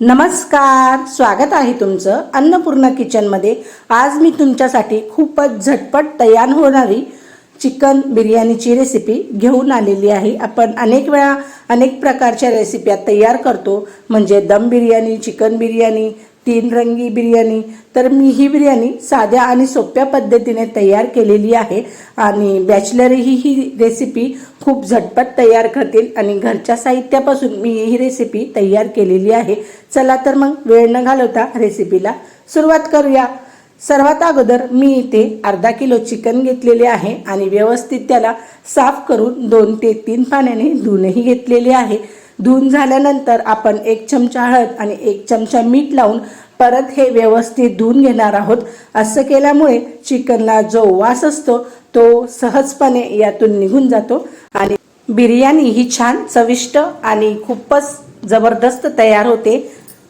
नमस्कार स्वागत आहे तुमचं अन्नपूर्णा किचनमध्ये आज मी तुमच्यासाठी खूपच झटपट तयार होणारी चिकन बिर्याणीची रेसिपी घेऊन आलेली आहे. आपण अनेक वेळा अनेक प्रकारच्या रेसिप्या तयार करतो म्हणजे दम बिर्याणी चिकन बिर्याणी तीन रंगी बिर्याणी. तर मी ही बिर्याणी साध्या आणि सोप्या पद्धतीने तयार केलेली आहे आणि बॅचलरही ही रेसिपी खूप झटपट तयार करतील आणि घरच्या साहित्यापासून मी ही रेसिपी तयार केलेली आहे. चला तर मग वेळ न घालवता रेसिपीला सुरुवात करूया. सर्वात अगोदर मी इथे अर्धा किलो चिकन घेतलेले आहे आणि व्यवस्थित त्याला साफ करून दोन ते तीन पाण्याने धुवूनही घेतलेले आहे. धुवून झाल्यानंतर आपण एक चमचा हळद आणि एक चमचा मीठ लावून परत हे व्यवस्थित धुवून घेणार आहोत. असं केल्यामुळे चिकनला जो वास असतो तो सहजपणे यातून निघून जातो आणि बिर्याणी ही छान चविष्ट आणि खूपच जबरदस्त तयार होते.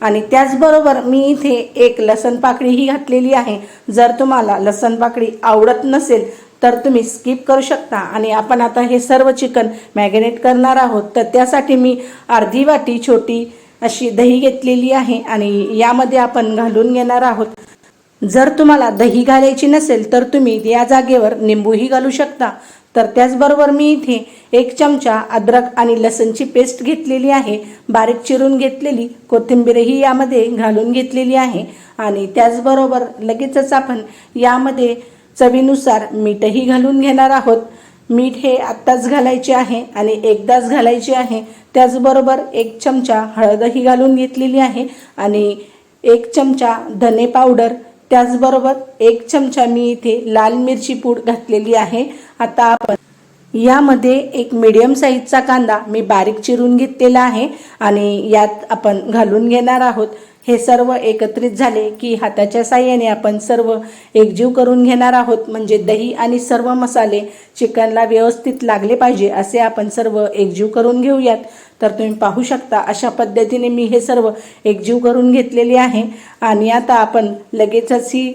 आणि त्याचबरोबर मी इथे एक लसण पाकळीही घातलेली आहे. जर तुम्हाला लसण पाकळी आवडत नसेल तर तुम्ही स्किप करू शकता. आणि आपण आता हे सर्व चिकन मॅगनेट करणार आहोत. तर त्यासाठी मी अर्धी वाटी छोटी अशी दही घेतलेली आहे आणि यामध्ये आपण घालून घेणार आहोत. जर तुम्हाला दही घालायची नसेल तर तुम्ही या जागेवर निंबूही घालू शकता. तर त्याचबरोबर मी इथे एक चमचा अद्रक आणि लसणची पेस्ट घेतलेली आहे. बारीक चिरून घेतलेली. कोथिंबीरही यामध्ये घालून घेतलेली आहे. आणि त्याचबरोबर लगेचच आपण यामध्ये चवीनुसार मीठही घालून घेणार आहोत. मीठ हे आत्ताच घालायचे आहे आणि एकदाच घालायचे आहे. त्याचबरोबर एक चमचा हळदही घालून घेतलेली आहे आणि एक चमचा धने पावडर. त्याचबरोबर एक चमचा मी इथे लाल मिरची पूड घातलेली आहे. आता आपण यामध्ये एक मीडियम साईजचा कांदा मी बारीक चिरून घेतलेला आहे आणि यात आपण घालून घेणार आहोत. हे सर्व एकत्रित झाले की हाताच्या साह्याने आपण सर्व एकजीव करून घेणार आहोत. म्हणजे दही आणि सर्व मसाले चिकनला व्यवस्थित लागले पाहिजे असे आपण सर्व एकजीव करून घेऊयात. तर तुम्ही पाहू शकता अशा पद्धतीने मी हे सर्व एकजीव करून घेतलेले आहे. आणि आता आपण लगेचच ही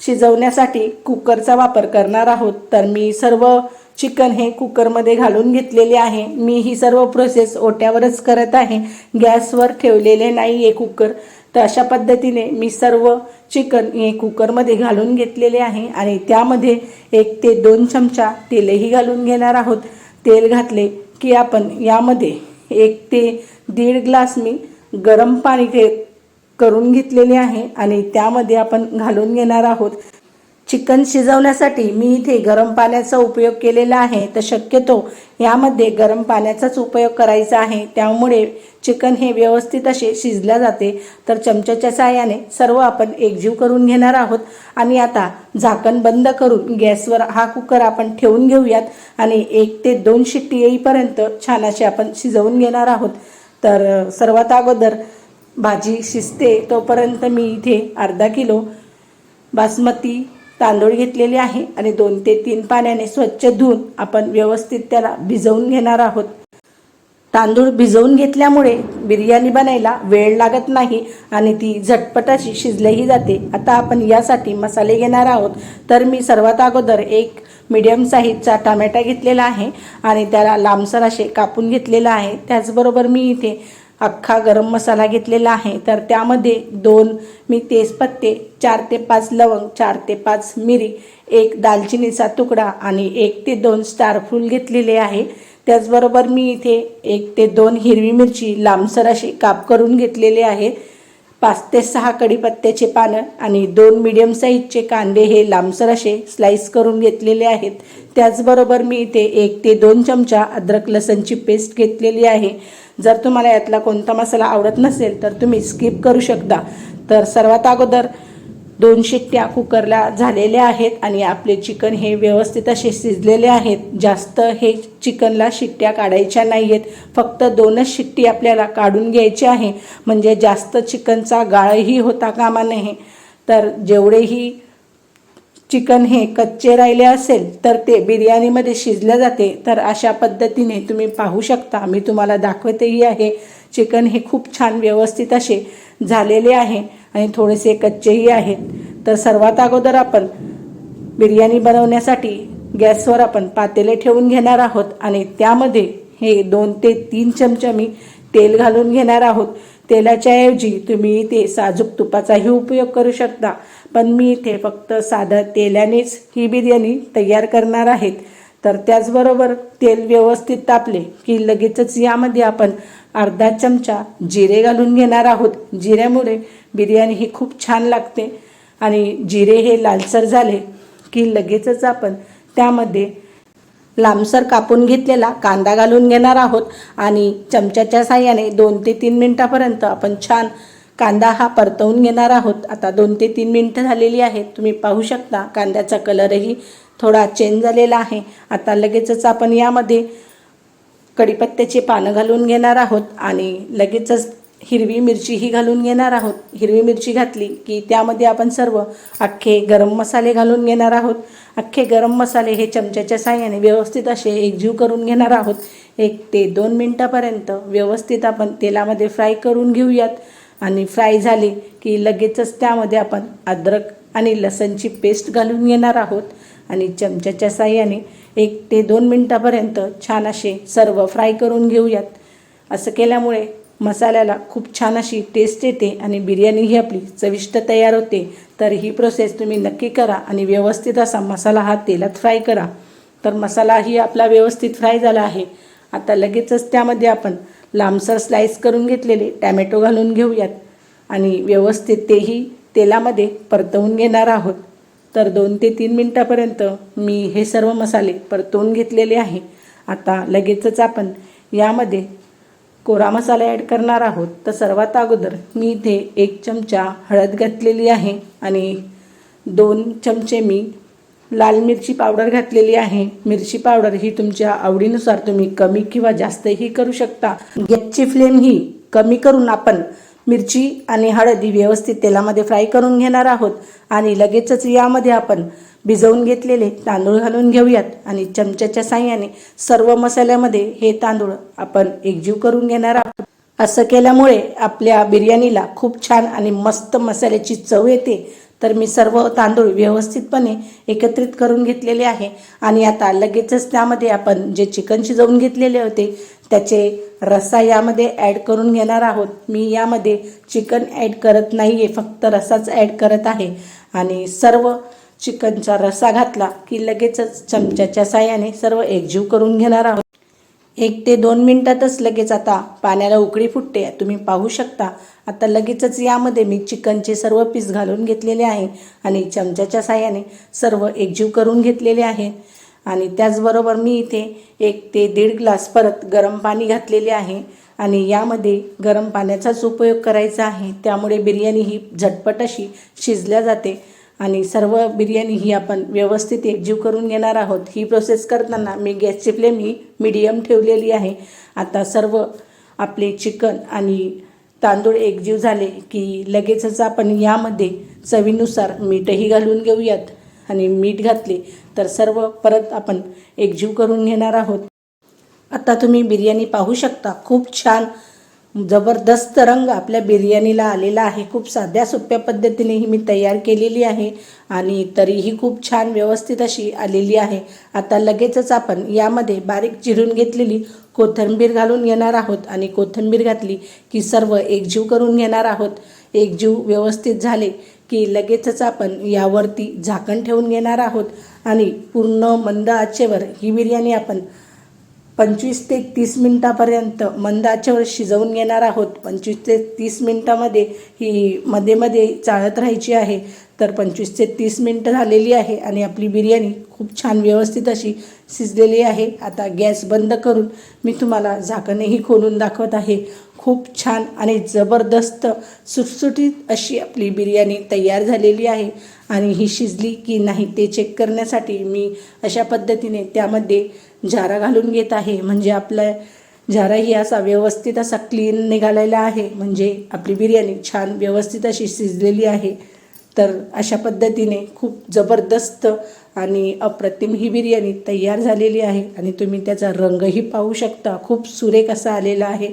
शिजवण्यासाठी कुकरचा वापर करणार आहोत. तर मी सर्व चिकन हे कुकरमध्ये घालून घेतलेले आहे. मी ही सर्व प्रोसेस ओट्यावरच करत आहे. गॅसवर ठेवलेले नाही आहे कुकर. तर अशा पद्धतीने मी सर्व चिकन हे कुकरमध्ये घालून घेतलेले आहे आणि त्यामध्ये एक ते दोन चमचा तेलही घालून घेणार आहोत. तेल घातले की आपण यामध्ये एक ते दीड ग्लास मी गरम पाणी करून घेतलेले आहे आणि त्यामध्ये आपण घालून घेणार आहोत. चिकन शिजवण्यासाठी मी इथे गरम पाण्याचा उपयोग केलेला आहे. तर शक्यतो यामध्ये गरम पाण्याचाच उपयोग करायचा आहे. त्यामुळे चिकन हे व्यवस्थित असे शिजल्या जाते. तर चमच्याच्या साहाय्याने सर्व आपण एकजीव करून घेणार आहोत. आणि आता झाकण बंद करून गॅसवर हा कुकर आपण ठेवून घेऊयात. आणि एक ते दोन शिट्टी येईपर्यंत छान असे आपण शिजवून घेणार आहोत. तर सर्वात अगोदर भाजी शिजते तोपर्यंत मी इथे अर्धा किलो बासमती तांदूळ घेतलेले आहे आणि दोन ते तीन पाण्याने स्वच्छ धुवून आपण व्यवस्थित त्याला भिजवून घेणार आहोत. तांदूळ भिजवून घेतल्यामुळे बिर्याणी बनायला वेळ लागत नाही आणि ती झटपट अशी शिजल्याही जाते. आता आपण यासाठी मसाले घेणार आहोत. तर मी सर्वात अगोदर एक मीडियम साईजचा टमॅटा घेतलेला आहे आणि त्याला लांबसर असे कापून घेतलेला आहे. त्याचबरोबर मी इथे अख्खा गरम मसाला घेतलेला आहे. तर त्यामध्ये दोन मी तेजपत्ते चार ते पाच लवंग चार ते पाच मिरी एक दालचिनीचा तुकडा आणि एक ते दोन स्टारफूल घेतलेले आहे. त्याचबरोबर मी इथे एक ते दोन हिरवी मिरची लांबसर अशी काप करून घेतलेले आहे. पाच ते सहा कढीपत्त्याचे पानं आणि दोन मिडियम साईजचे कांदे हे लांबसर असे स्लाईस करून घेतलेले आहेत. त्याचबरोबर मी इथे एक ते दोन चमचा अद्रक लसणची पेस्ट घेतलेली आहे. जर तुम्हाला यातला कोणता मसाला आवडत नसेल तर तुम्ही स्किप करू शकता. तर सर्वात अगोदर दोन शिट्ट्या कुकरला झालेल्या आहेत आणि आपले चिकन हे व्यवस्थित असे शिजलेले आहेत. जास्त हे चिकनला शिट्ट्या काढायच्या नाही आहेत फक्त दोनच शिट्टी आपल्याला काढून घ्यायची आहे. म्हणजे जास्त चिकनचा गाळही होता कामा नये. तर जेवढेही चिकन हे कच्चे राहिले असेल तर ते बिर्याणीमध्ये शिजलं जाते. तर अशा पद्धतीने तुम्ही पाहू शकता. मी तुम्हाला दाखवतेही आहे. चिकन हे खूप छान व्यवस्थित असे झालेले आहे. आणि थोडेसे कच्चेही आहेत. तर सर्वात अगोदर आपण बिर्याणी बनवण्यासाठी गॅसवर आपण पातेले ठेवून घेणार आहोत आणि त्यामध्ये हे दोन ते तीन चमचे मी तेल घालून घेणार आहोत. तेलाच्याऐवजी तुम्ही ते साजूक तुपाचाही उपयोग करू शकता. पण मी इथे फक्त साधं तेलानेच ही बिर्याणी तयार करणार आहेत. तर त्याचबरोबर तेल व्यवस्थित तापले की लगेचच यामध्ये आपण अर्धा चमचा जिरे घालून घेणार आहोत. जिऱ्यामुळे बिर्याणी ही खूप छान लागते. आणि जिरे हे लालसर झाले की लगेचच आपण त्यामध्ये लांबसर कापून घेतलेला कांदा घालून घेणार आहोत. आणि चमच्याच्या साह्याने दोन ते तीन मिनटापर्यंत आपण छान कांदा हा परतवून घेणार आहोत. आता दोन ते तीन मिनटं झालेली आहेत. तुम्ही पाहू शकता कांद्याचा कलरही थोडा चेंज झालेला आहे. आता लगेचच आपण यामध्ये कढीपत्त्याची पानं घालून घेणार आहोत आणि लगेचच हिरवी मिरचीही घालून घेणार आहोत. हिरवी मिरची घातली की त्यामध्ये आपण सर्व अख्खे गरम मसाले घालून घेणार आहोत. अख्खे गरम मसाले हे चमच्याच्या साह्याने व्यवस्थित असे एकजीव करून घेणार आहोत. एक ते दोन मिनटापर्यंत व्यवस्थित आपण तेलामध्ये फ्राय करून घेऊयात. आणि फ्राय झाले की लगेचच त्यामध्ये आपण अद्रक आणि लसणची पेस्ट घालून घेणार आहोत. आणि चमच्याच्या साह्याने एक ते दोन मिनटापर्यंत छान असे सर्व फ्राय करून घेऊयात. असं केल्यामुळे मसाल्याला खूप छान अशी टेस्ट येते आणि बिर्याणी ही आपली चविष्ट तयार होते. तर ही प्रोसेस तुम्ही नक्की करा आणि व्यवस्थित असा मसाला हा तेलात फ्राय करा. तर मसालाही आपला व्यवस्थित फ्राय झाला आहे. आता लगेचच त्यामध्ये आपण लांबसर स्लाईस करून घेतलेले टॅमॅटो घालून घेऊयात. आणि व्यवस्थित तेही तेलामध्ये परतवून घेणार आहोत. तर दोन ते तीन मिनटापर्यंत मी हे सर्व मसाले परतवून घेतलेले आहे. आता लगेचच आपण यामध्ये कोरा मसाला ॲड करणार आहोत. तर सर्वात अगोदर मी इथे एक चमचा हळद घातलेली आहे आणि दोन चमचे मी लाल मिरची पावडर घातलेली आहे. मिरची पावडर ही तुमच्या आवडीनुसार तुम्ही कमी किंवा जास्तही करू शकता. गॅसची फ्लेम ही कमी करून आपण मिरची आणि हळदी व्यवस्थित तेलामध्ये फ्राय करून घेणार आहोत. आणि लगेचच यामध्ये आपण भिजवून घेतलेले तांदूळ घालून घेऊयात. आणि चमच्याच्या साह्याने सर्व मसाल्यामध्ये हे तांदूळ आपण एकजीव करून घेणार आहोत. असं केल्यामुळे आपल्या बिर्याणीला खूप छान आणि मस्त मसाल्याची चव येते. तर मी सर्व तांदूळ व्यवस्थितपणे एकत्रित करून घेतलेले आहे. आणि आता लगेचच त्यामध्ये आपण जे चिकन शिजवून घेतलेले होते त्याचे रस्सा यामध्ये ॲड करून घेणार आहोत. मी यामध्ये चिकन ॲड करत नाही आहे फक्त रस्साच ॲड करत आहे. आणि सर्व चिकनचा रस्सा घातला की लगेचच चमच्याच्या साह्याने सर्व एकजीव करून घेणार आहोत. एक ते दोन मिनटातच लगेच आता पाण्याला उकळी फुटते. तुम्ही पाहू शकता आता लगेचच यामध्ये मी चिकनचे सर्व पीस घालून घेतलेले आहे आणि चमच्याच्या साह्याने सर्व एकजीव करून घेतलेले आहे. आणि त्याचबरोबर मी इथे एक ते दीड ग्लास परत गरम पाणी घातलेले आहे. आणि यामध्ये गरम पाण्याचाच उपयोग करायचा आहे. त्यामुळे बिर्याणी ही झटपट अशी शिजल्या जाते. आणि सर्व बिर्याणी ही आपण व्यवस्थित एकजीव करून घेणार आहोत. ही प्रोसेस करताना मी गॅसची फ्लेम ही मिडियम ठेवलेली आहे. आता सर्व आपले चिकन आणि तांदूळ एकजीव झाले की लगेचच आपण यामध्ये चवीनुसार मीठही घालून घेऊयात. आणि मीठ घातले तर सर्व परत आपण एकजीव करून घेणार आहोत. आता तुम्ही बिर्याणी पाहू शकता. खूप छान जबरदस्त रंग आपल्या बिर्याणीला आलेला आहे. खूप साध्या सोप्या पद्धतीने ही मी तयार केलेली आहे आणि तरीही खूप छान व्यवस्थित अशी आलेली आहे. आता लगेचच आपण यामध्ये बारीक चिरून घेतलेली कोथिंबीर घालून घेणार आहोत आणि कोथिंबीर घातली की सर्व एकजीव करून घेणार आहोत. एकजीव व्यवस्थित झाले की लगेचच आपण यावरती झाकण ठेवून घेणार आहोत. आणि पूर्ण मंद आचेवर ही बिर्याणी आपण पंचवीस ते तीस मिनटापर्यंत मंद आचेवर शिजवून घेणार आहोत. पंचवीस ते तीस मिनटामध्ये ही मध्ये मध्ये चाळत राहायची आहे. तर पंचवीस ते तीस मिनटं झालेली आहे आणि आपली बिर्याणी खूप छान व्यवस्थित अशी शिजलेली आहे. आता गॅस बंद करून मी तुम्हाला झाकणही खोलून दाखवत आहे. खूप छान आणि जबरदस्त सुटसुटीत अशी आपली बिर्याणी तयार झालेली आहे. आणि ही शिजली की नाही ते चेक करण्यासाठी मी अशा पद्धतीने त्यामध्ये झारा घालून घेत आहे. म्हणजे आपला झाराही असा व्यवस्थित असा क्लीन निघालेला आहे. म्हणजे आपली बिर्याणी छान व्यवस्थित अशी शिजलेली आहे. तर अशा पद्धतीने खूप जबरदस्त आणि अप्रतिम ही बिर्याणी तयार झालेली आहे. आणि तुम्ही त्याचा रंगही पाहू शकता. खूप सुरेख असा आलेला आहे.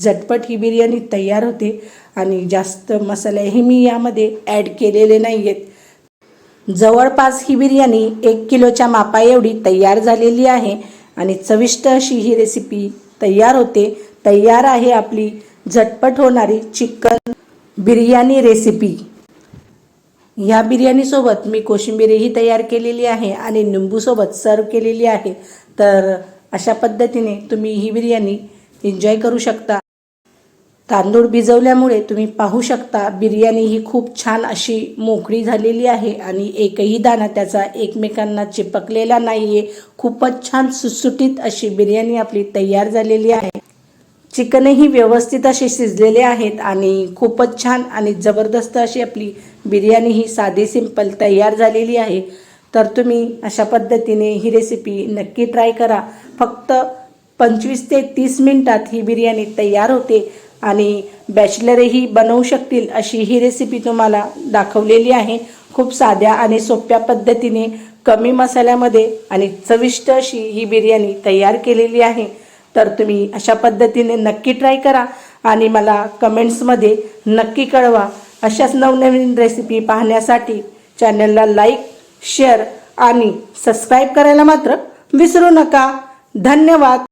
झटपट ही बिर्याणी तयार होते. आणि जास्त मसालेही मी यामध्ये ॲड केलेले नाही आहेत जवळपास ही बिर्याणी एक किलोच्या मापा एवढी तयार झालेली आहे आणि चविष्ट अशी ही रेसिपी तयार होते तयार आहे आपली झटपट होणारी चिकन बिर्याणी रेसिपी ह्या बिर्याणीसोबत मी कोशिंबीरही तयार केलेली आहे आणि निंबूसोबत सर्व केलेली आहे. तर अशा पद्धतीने तुम्ही ही बिर्याणी एन्जॉय करू शकता. तांदूळ भिजवल्यामुळे तुम्ही पाहू शकता बिर्याणी ही खूप छान अशी मोकळी झालेली आहे आणि एकही दाणा त्याचा एकमेकांना चिपकलेला नाही आहे खूपच छान सुटसुटीत अशी बिर्याणी आपली तयार झालेली आहे. चिकनही व्यवस्थित असे शिजलेले आहेत आणि खूपच छान आणि जबरदस्त अशी आपली बिर्याणी ही साधी सिंपल तयार झालेली आहे. तर तुम्ही अशा पद्धतीने ही रेसिपी नक्की ट्राय करा. फक्त पंचवीस ते तीस मिनटात ही बिर्याणी तयार होते. आणि बॅचलरही बनवू शकतील अशी ही रेसिपी तुम्हाला दाखवलेली आहे. खूप साध्या आणि सोप्या पद्धतीने कमी मसाल्यामध्ये आणि चविष्ट अशी ही बिर्याणी तयार केलेली आहे. तर तुम्ही अशा पद्धतीने नक्की ट्राय करा आणि मला कमेंट्समध्ये नक्की कळवा. अशाच नवनवीन रेसिपी पाहण्यासाठी चॅनलला लाईक शेअर आणि सबस्क्राईब करायला मात्र विसरू नका. धन्यवाद.